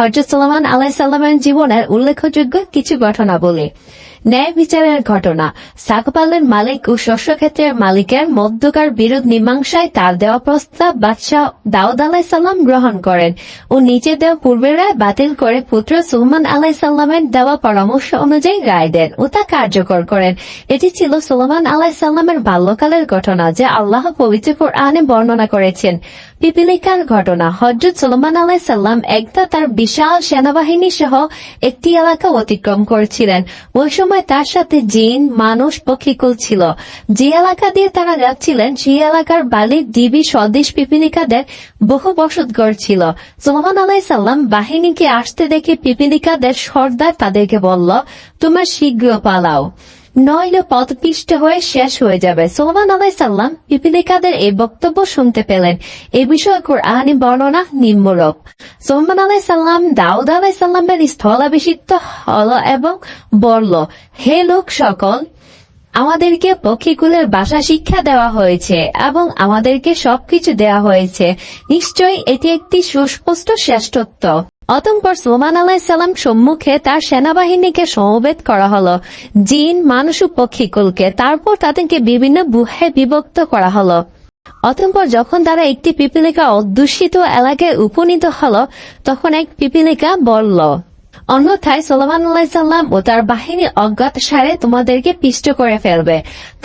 হজরত সালমান আলাইসাল্লামের জীবনের উল্লেখযোগ্য কিছু ঘটনা বলি ন্যায় বিচারের ঘটনা। সাকপালের মালিক ও শস্যক্ষেত্রের মালিকের মধ্যকার বিরোধ মীমাংসায় তার দেওয়া প্রস্তাব বাদশাহ দাউদ আলাইসাল্লাম গ্রহণ করেন ও নিচে দেওয়া পূর্বের বাতিল করে পুত্র সুলমান আলাইসাল্লামের দেওয়া পরামর্শ অনুযায়ী রায় দেন ও তা কার্যকর করেন। এটি ছিল সুলমান আলাইসাল্লামের বাল্যকালের ঘটনা যা আল্লাহ পবিত্র কোরআনে বর্ণনা করেছেন। পিপিলিকার ঘটনা। হজরত সুলমান আলাইসাল্লাম একদা তার বিশাল সেনাবাহিনী সহ একটি এলাকা অতিক্রম করছিলেন। ওই সময় তার সাথে জিন, মানুষ, পক্ষীকুল ছিল। যে এলাকা দিয়ে তারা যাচ্ছিলেন, সেই এলাকার বালির ডিবি স্বদেশ পিপিলিকাদের বহু বসতঘর ছিল সুলমান আলাইসাল্লাম বাহিনীকে আসতে দেখে পিপিলিকাদের সর্দার তাদেরকে বলল, তোমরা শীঘ্র পালাও। নইলে পথপিষ্ট হয়ে শেষ হয়ে যাবে। সোলমান আলাইসাল্লাম পিপিলিকাদের এই বক্তব্য শুনতে পেলেন। এ বিষয়ে কোরআনী বর্ণনা নিম্নরূপ। সোলমান আলাইসাল্লাম দাউদ আলাইসাল্লামের স্থলাভিষিক্ত হল এবং বলল, হে লোক সকল, আমাদেরকে পক্ষীকুলের ভাষা শিক্ষা দেওয়া হয়েছে এবং আমাদেরকে সবকিছু দেওয়া হয়েছে। নিশ্চয়ই এটি একটি সুস্পষ্ট শ্রেষ্ঠত্ব। অতঃপর সোমান আলাইসাল্লাম সম্মুখে তার সেনাবাহিনীকে সমবেত করা হল। জিন, মানুষ ও তারপর তাদেরকে বিভিন্ন বুহে বিভক্ত করা হল। অতঃপর যখন তারা একটি পিপিলিকা অধ্যুষিত এলাকায় উপনীত হল, তখন এক পিপিলিকা বলল অন্যথায় সোলামান আলাইসাল্লাম ও তার বাহিনী অজ্ঞাত সারে তোমাদেরকে পিষ্ট করে ফেলবে।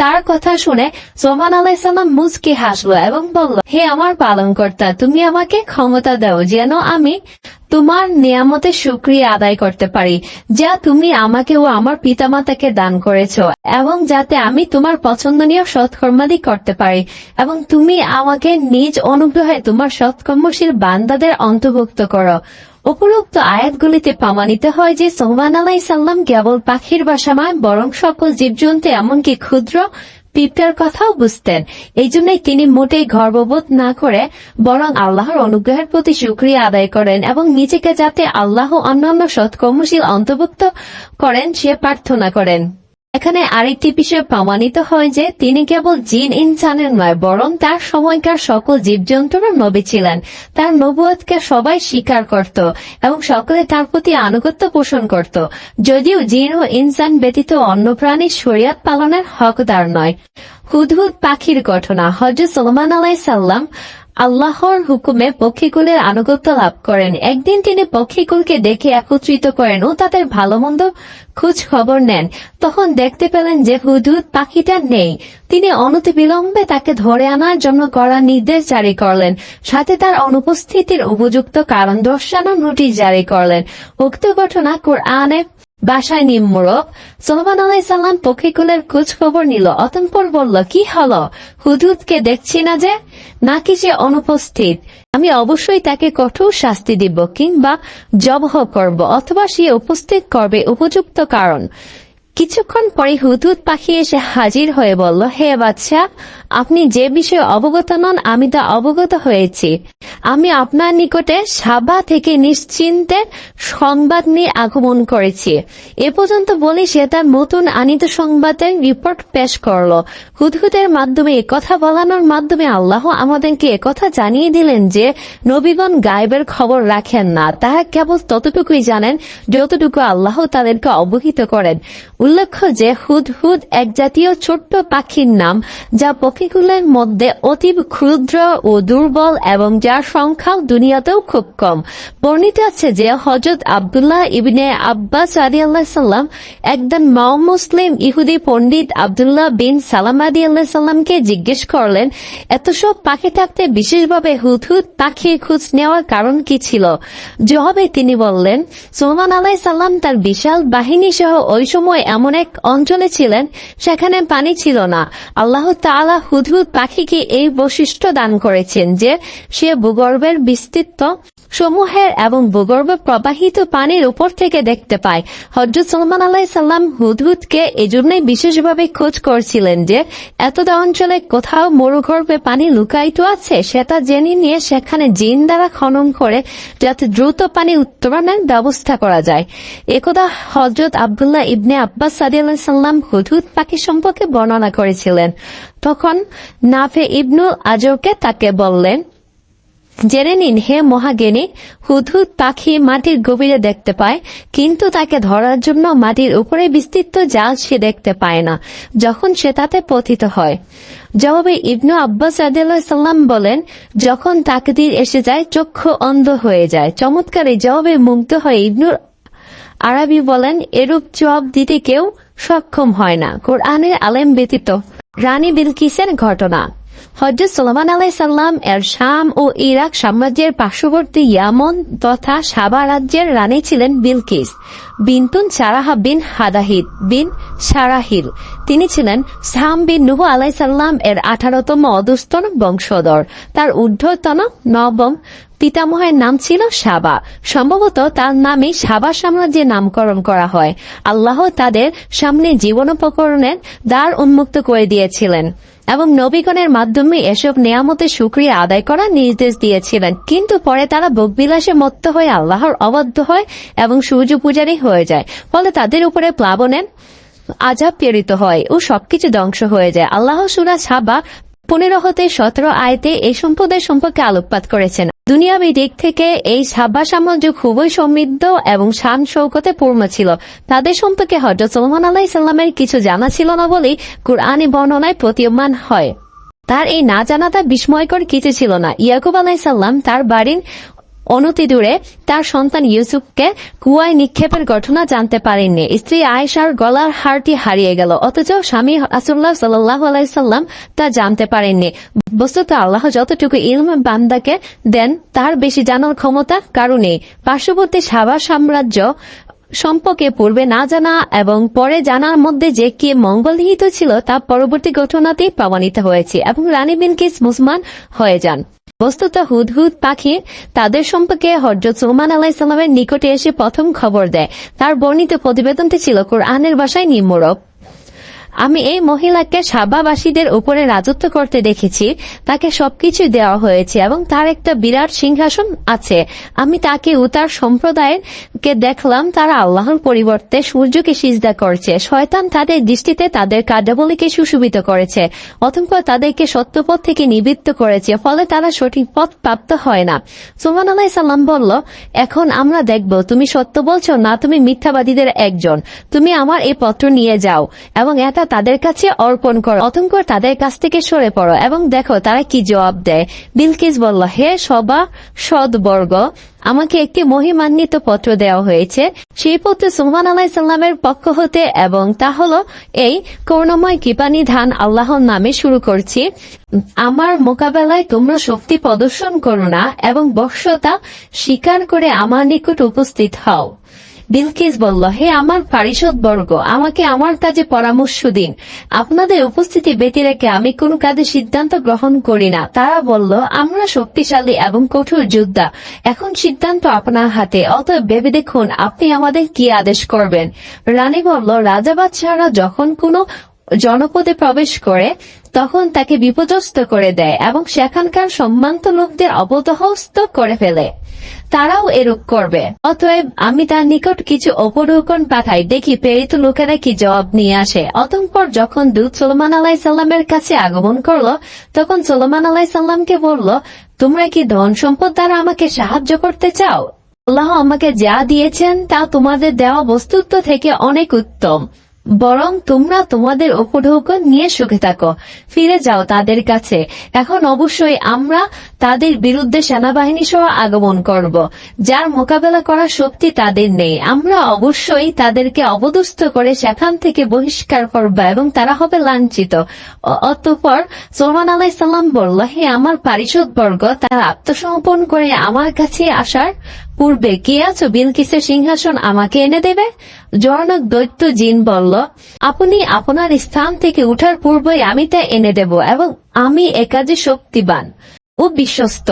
তার কথা শুনে সোমান আলাইসাল্লাম মুচকি হাসলো এবং বলল, হে আমার পালনকর্তা, তুমি আমাকে ক্ষমতা দাও যেন আমি তোমার নিয়ামতের সুক্রিয়া আদায় করতে পারি, যা তুমি আমাকে ও আমার পিতামাতাকে দান করেছ এবং যাতে আমি তোমার পছন্দনীয় সৎকর্মাদি করতে পারি এবং তুমি আমাকে নিজ অনুগ্রহে তোমার সৎকর্মশীল বান্দাদের অন্তর্ভুক্ত করো। উপরোক্ত আয়াতগুলিতে প্রমাণিত হয় যে সোহমান আলাই সাল্লাম কেবল পাখির বাসা নয়, বরং সকল জীবজন্তু এমনকি ক্ষুদ্র পিঁপড়ার কথাও বুঝতেন। এই জন্যই তিনি মোটেই গর্ববোধ না করে বরং আল্লাহর অনুগ্রহের প্রতি সুক্রিয়া আদায় করেন এবং নিজেকে যাতে আল্লাহ অন্যান্য সৎকর্মশীল অন্তর্ভুক্ত করেন, সে প্রার্থনা করেন। এখানে আরেকটি বিষয় প্রমাণিত হয় যে তিনি কেবল জিন ইনসানের নয়, বরং তার সময়কার সকল জীবজন্তুরও নবী ছিলেন। তার নবুয়তকে সবাই স্বীকার করত এবং সকলে তার প্রতি আনুগত্য পোষণ করত। যদিও জিন ও ইনসান ব্যতীত অন্য প্রাণী শরিয়াত পালনের হকদার নয়। হুদহুদ পাখির ঘটনা হজরত সলমান আলাই সাল্লাম আল্লাহর হুকুমে পক্ষীকুলের আনুগত্য লাভ করেন। একদিন তিনি পক্ষীকুলকে দেখে একত্রিত করেন ও তাদের ভালো মন্দ খোঁজ খবর নেন। তখন দেখতে পেলেন যে হুদুদ পাখিটা নেই। তিনি অনতি বিলম্বে তাকে ধরে আনার জন্য করা নির্দেশ জারি করলেন। সাথে তার অনুপস্থিতির উপযুক্ত কারণ দর্শানো নোটিশ জারি করলেন। উক্ত ঘটনা কোরআনে বাসায় নিম্মরক সোহমান আলাই পক্ষীকুলের খোঁজ খবর নিল। অতঃপর বলল, কি হলো? হুদুদকে দেখছি না যে? নাকি সে অনুপস্থিত? আমি অবশ্যই তাকে কঠোর শাস্তি দিব কিংবা জবহ করব, অথবা সে উপস্থিত করবে উপযুক্ত কারণ। কিছুক্ষণ পরে হুদহুদ পাখি এসে হাজির হয়ে বলল, হে বাচ্চা আপনি যে বিষয়ে অবগত নন, আমি তা অবগত হয়েছি। আমি আপনার নিকটে সাবা থেকে নিশ্চিন্তে সংবাদ নিয়ে আগমন করেছি। এ পর্যন্ত বলে সে তার নতুন আনিত সংবাদের রিপোর্ট পেশ করল। হুদহুদের মাধ্যমে কথা বলানোর মাধ্যমে আল্লাহ আমাদেরকে কথা জানিয়ে দিলেন যে, নবীগণ গায়েবের খবর রাখেন না। তাহা কেবল ততটুকুই জানেন, যতটুকু আল্লাহ তাদেরকে অবহিত করেন। উল্লেখ্য যে হুদহুদ এক জাতীয় ছোট্ট পাখির নাম, যা পক্ষীগুলোর মধ্যে অতি ক্ষুদ্র ও দুর্বল এবং যার সংখ্যাও দুনিয়াতেও খুব কম। বর্ণিত আছে যে হজরত আবদুল্লাহ ইবনে আব্বাস আদি আল্লাহ সাল্লাম একজন মাও মুসলিম ইহুদি পণ্ডিত আবদুল্লাহ বিন সালাম আদি আল্লাহ সাল্লামকে জিজ্ঞেস করলেন, এত সব পাখি থাকতে বিশেষভাবে হুদহুদ পাখির খোঁজ নেওয়ার কারণ কি ছিল? জবাবে তিনি বললেন সোলমান আলাই সাল্লাম তার বিশাল বাহিনী সহ ওই সময় এমন এক অঞ্চলে ছিলেন, সেখানে পানি ছিল না। আল্লাহ তাআলা হুদহুদ পাখিকে এই বৈশিষ্ট্য দান করেছেন যে, সে ভূগর্ভের বিস্তৃত সমূহের এবং ভূগর্ভে প্রবাহিত পানির উপর থেকে দেখতে পায়। হজরত সলমান আলাই সাল্লাম হুদহুদকে এজন্যই বিশেষভাবে খোঁজ করছিলেন যে এতটা অঞ্চলে কোথাও মরুগর্ভে পানি লুকায়িত আছে, সেটা জেনে নিয়ে সেখানে জিন দ্বারা খনন করে যাতে দ্রুত পানি উত্তরণের ব্যবস্থা করা যায়। একদা হজরত আবদুল্লাহ ইবনে আব্বাস সাদি আল্লাহ সাল্লাম হুদহুদ পাখি সম্পর্কে বর্ণনা করেছিলেন। তখন নাফে ইবনুল আজরকে তাকে বললেন, জেনে নিন হে মহাজ্ঞানী, হুদহুদ পাখি মাটির গভীরে দেখতে পায়, কিন্তু তাকে ধরার জন্য মাটির উপরে বিস্তৃত জাল সে দেখতে পায় না, যখন সে তাতে পতিত হয়। জবাবে ইবনু আব্বাস সাল্লাম বলেন, যখন তাকদির এসে যায়, চক্ষু অন্ধ হয়ে যায়। চমৎকার এই জবাবে মুগ্ধ হয়ে ইবনুর আরবি বলেন, এরূপ জবাব দিতে কেউ সক্ষম হয় না। কোরআনের আলেম ব্যতীত রানী বিলকিসের ঘটনা। হজরত সোলমান আলাই সাল্লাম এর শাম ও ইরাক সাম্রাজ্যের পার্শ্ববর্তী ইয়ামন তথা সাবা রাজ্যের রানী ছিলেন বিলকিস। বিনতুন সারাহা বিন হাদাহিদ বিন সারাহিল। তিনি ছিলেন সাম বিন নুহ আলাই সাল্লাম এর আঠারোতম অধস্তন বংশধর। তার ঊর্ধ্বতন নবম পিতামহের নাম ছিল সাবা। সম্ভবত তার নামে সাবা সাম্রাজ্যের নামকরণ করা হয়। আল্লাহ তাদের সামনে জীবনোপকরণের দ্বার উন্মুক্ত করে দিয়েছিলেন এবং নবীগণের মাধ্যমে এসব নেয়ামতের সুক্রিয়া আদায় করার নির্দেশ দিয়েছিলেন। কিন্তু পরে তারা ভোগবিলাসে মত্ত হয়ে আল্লাহর অবাধ্য হয় এবং সূর্য পূজারী হয়ে যায়। ফলে তাদের উপরে প্লাবনের আজাব প্রেরিত হয় ও সবকিছু ধ্বংস হয়ে যায়। আল্লাহ সুরা সাবা পনেরো হতে সতেরো আয়তে এই সম্প্রদায় সম্পর্কে আলোকপাত করেছেন। দুনিয়াবী দিক থেকে এই সাব্বা সাম্রাজ্য খুবই সমৃদ্ধ এবং শান শৌকতে পূর্ণ ছিল। তাদের সম্পর্কে হজরত সলমান আলাহ সাল্লামের কিছু জানা ছিল না বলেই কুরআনী বর্ণনায় প্রতীয়মান হয়। তার এই না জানাটা বিস্ময়কর কিছু ছিল না। ইয়াকুব আলাহ সাল্লাম তার বাড়ির অনতি দূরে তার সন্তান ইউসুফকে কুয়ায় নিক্ষেপের ঘটনা জানতে পারেননি। স্ত্রী আয়েশার গলার হারটি হারিয়ে গেল, অথচ স্বামী আসুল্লাহ সাল্লাহ আলাইসাল্লাম তা জানতে পারেননি। বস্তুত আল্লাহ যতটুকু ইলম বান্দাকে দেন, তার বেশি জানার ক্ষমতা কারণে পার্শ্ববর্তী সাবা সাম্রাজ্য সম্পর্কে পূর্বে না জানা এবং পরে জানার মধ্যে যে কি মঙ্গলহিত ছিল, তা পরবর্তী ঘটনাতেই প্রমাণিত হয়েছে এবং রানী বিনকিস মুসমান হয়ে যান। বস্তুত হুদহুদ পাখি তাদের সম্পর্কে হজরত সুলমান ইসলামের নিকটে এসে প্রথম খবর দেয়। তার বর্ণিত প্রতিবেদনটি ছিল কোরআনের বাসায় নিম্নরূপ। আমি এই মহিলাকে সাবাবাসীদের উপরে রাজত্ব করতে দেখেছি। তাকে সবকিছু দেওয়া হয়েছে এবং তার একটা বিরাট সিংহাসন আছে। আমি তাকে ও তার সম্প্রদায়ের কে দেখলাম, তারা আল্লাহর পরিবর্তে সূর্যকে সিজদা করছে। শয়তান তাদের দৃষ্টিতে তাদের কার্যাবলীকে সুশোভিত করেছে, অথবা তাদেরকে সত্যপথ থেকে নিবৃত্ত করেছে, ফলে তারা সঠিক পথ প্রাপ্ত হয় না। সুমান আলাহ সাল্লাম বলল, এখন আমরা দেখব, তুমি সত্য বলছো না, তুমি মিথ্যাবাদীদের একজন। তুমি আমার এই পত্র নিয়ে যাও এবং এটা তাদের কাছে অর্পণ করো। অতঙ্কর তাদের কাছ থেকে সরে পড়ো এবং দেখো তারা কি জবাব দেয়। বিলকিস বলল, হে সবা সদবর্গ, আমাকে একটি মহিমান্বিত পত্র দেওয়া হয়েছে। সেই পত্র সুলমান আলাহ সাল্লামের পক্ষ হতে এবং তা হল এই, করুণময় কৃপানি ধান আল্লাহর নামে শুরু করছি। আমার মোকাবেলায় তোমরা শক্তি প্রদর্শন করো না এবং বর্ষতা স্বীকার করে আমার নিকট উপস্থিত হও। বিলকিস বলল হে আমার বর্গ আমাকে আমার কাজে পরামর্শ দিন। আপনাদের উপস্থিতি ব্যতি রেখে আমি কোন কাজে সিদ্ধান্ত গ্রহণ করি না। তারা বলল, আমরা শক্তিশালী এবং কঠোর যোদ্ধা। এখন সিদ্ধান্ত আপনার হাতে। অতএব ভেবে দেখুন, আপনি আমাদের কি আদেশ করবেন? রানী বলল রাজা বাদশাহরা যখন কোনো জনপদে প্রবেশ করে, তখন তাকে বিপর্যস্ত করে দেয় এবং সেখানকার সম্মান্ত লোকদের অবদহস্ত করে ফেলে। তারাও এরূপ করবে। অতএব আমি তার নিকট কিছু অপরোকন পাঠাই, দেখি প্রেরিত লোকেরা কি জবাব নিয়ে আসে। অতঃপর যখন দূত সোলমান আলাই সাল্লামের কাছে আগমন করল, তখন সোলমান আলাই সাল্লামকে বলল, তোমরা কি ধন সম্পদ দ্বারা আমাকে সাহায্য করতে চাও? আল্লাহ আমাকে যা দিয়েছেন তা তোমাদের দেওয়া বস্তুত্ব থেকে অনেক উত্তম। বরং তোমরা তোমাদের উপঢৌকন নিয়ে সুখে থাকো। ফিরে যাও তাদের কাছে। এখন অবশ্যই আমরা তাদের বিরুদ্ধে সেনাবাহিনী সহ আগমন করব। যার মোকাবেলা করার শক্তি তাদের নেই। আমরা অবশ্যই তাদেরকে অবদুস্থ করে সেখান থেকে বহিষ্কার করব এবং তারা হবে লাঞ্ছিত। অতঃপর সোলমান আলাই সাল্লাম বলল, হে আমার পারিষদ বর্গ তারা আত্মসমর্পণ করে আমার কাছে আসার পূর্বে কে আছো বিলকিসের সিংহাসন আমাকে এনে দেবে? জনক দৈত্য জিন বলল, আপনি আপনার স্থান থেকে উঠার পূর্বেই আমি তা এনে দেব এবং আমি একাজে শক্তিবান ও বিশ্বস্ত।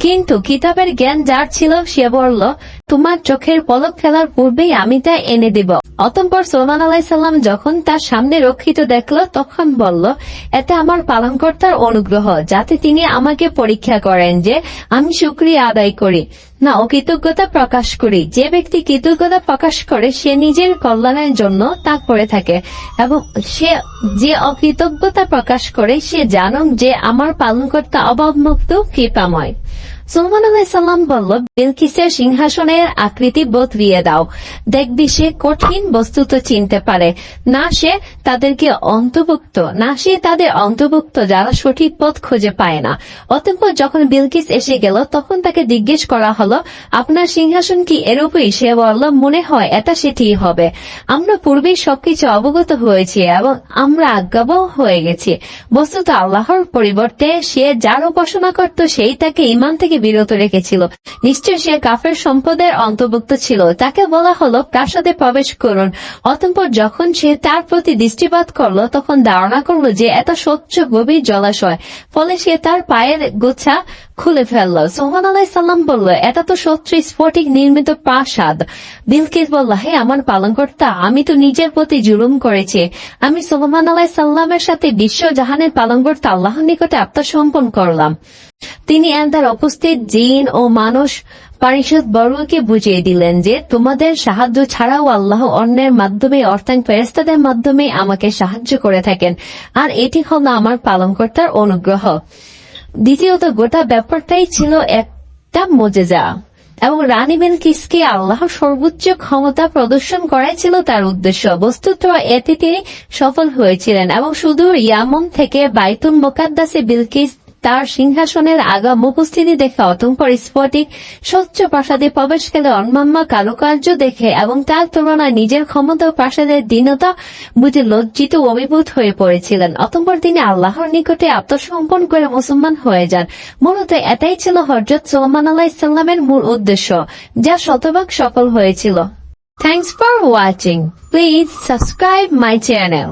কিন্তু কিতাবের জ্ঞান যার ছিল সে বলল তোমার চোখের পলক ফেলার পূর্বেই আমি তা এনে দেব। অতঃপর সোলমান আলাইসাল্লাম যখন তার সামনে রক্ষিত দেখল, তখন বলল এতে আমার পালনকর্তার অনুগ্রহ, যাতে তিনি আমাকে পরীক্ষা করেন যে আমি শুক্রিয়া আদায় করি। না অকৃতজ্ঞতা প্রকাশ করি। যে ব্যক্তি কৃতজ্ঞতা প্রকাশ করে, সে নিজের কল্যাণের জন্য তা করে থাকে এবং সে যে অকৃতজ্ঞতা প্রকাশ করে, সে জানুক যে আমার পালনকর্তা অভাবমুক্ত, কৃপাময়। সুলমান আলাইসাল্লাম বলল, বিলকিসের সিংহাসনের আকৃতি বদলিয়ে দাও। দেখবি সে কঠিন বস্তুত চিনতে পারে। না সে তাদেরকে অন্তর্ভুক্ত, না সে তাদের অন্তর্ভুক্ত যারা সঠিক পথ খুঁজে পায় না। অতঃপর যখন বিলকিস এসে গেল, তখন তাকে জিজ্ঞেস করা হলো, আপনার সিংহাসন কি এরূপই? সে বলল, মনে হয় এটা সেটিই হবে। আমরা পূর্বেই সবকিছু অবগত হয়েছি এবং আমরা আজ্ঞাবহ হয়ে গেছি। বস্তুত আল্লাহর পরিবর্তে সে যার উপাসনা করত, সেই তাকে ইমান থেকে বিরত রেখেছিল। নিশ্চয় সে কাফের সম্পদের অন্তর্ভুক্ত ছিল। তাকে বলা হলো, প্রাসাদে প্রবেশ করুন। অতঃপর যখন সে তার প্রতি দৃষ্টিপাত করল, তখন ধারণা করল যে, এত স্বচ্ছ গভীর জলাশয়। ফলে সে তার পায়ের গোছা খুলে ফেলল। সোহান আলাই সাল্লাম বলল, এটা তো সত্য স্ফটিক নির্মিত প্রাসাদ। বিলকিস বলল, হে আমার পালনকর্তা, আমি তো নিজের প্রতি জুলুম করেছি। আমি সোহমান আলাই সাল্লামের সাথে বিশ্ব জাহানের পালনকর্তা আল্লাহর নিকটে আত্মসমর্পণ করলাম। তিনি তার উপস্থিত জিন ও মানুষ পরিষদ বর্গকে বুঝিয়ে দিলেন যে, তোমাদের সাহায্য ছাড়াও আল্লাহ অন্যের মাধ্যমে, অর্থাৎ ফেরেস্তাদের মাধ্যমে আমাকে সাহায্য করে থাকেন। আর এটি হল আমার পালনকর্তার অনুগ্রহ। দ্বিতীয়ত গোটা ব্যাপারটাই ছিল একটা মজেজা। এবং রানী বিলকিসকে আল্লাহ সর্বোচ্চ ক্ষমতা প্রদর্শন করাই ছিল তার উদ্দেশ্য। বস্তুত এতে তিনি সফল হয়েছিলেন এবং শুধু ইয়ামন থেকে বাইতুল মোকাদ্দাসে বিলকিস তার সিংহাসনের আগাম উপস্থিতি দেখে অতঙ্কর স্ফটিক স্বচ্ছ প্রাসাদে প্রবেশ প্রবেশকালে অন্যান্য কারুকার্য দেখে এবং তার তুলনায় নিজের ক্ষমতা প্রাসাদের দীনতা বুঝে লজ্জিত অভিভূত হয়ে পড়েছিলেন। অতঃপর তিনি আল্লাহর নিকটে আত্মসমর্পণ করে মুসলমান হয়ে যান। মূলত এটাই ছিল হজরত সোলমান আল্লাহ ইসলামের মূল উদ্দেশ্য, যা শতভাগ সফল হয়েছিল। Thanks for watching please subscribe my channel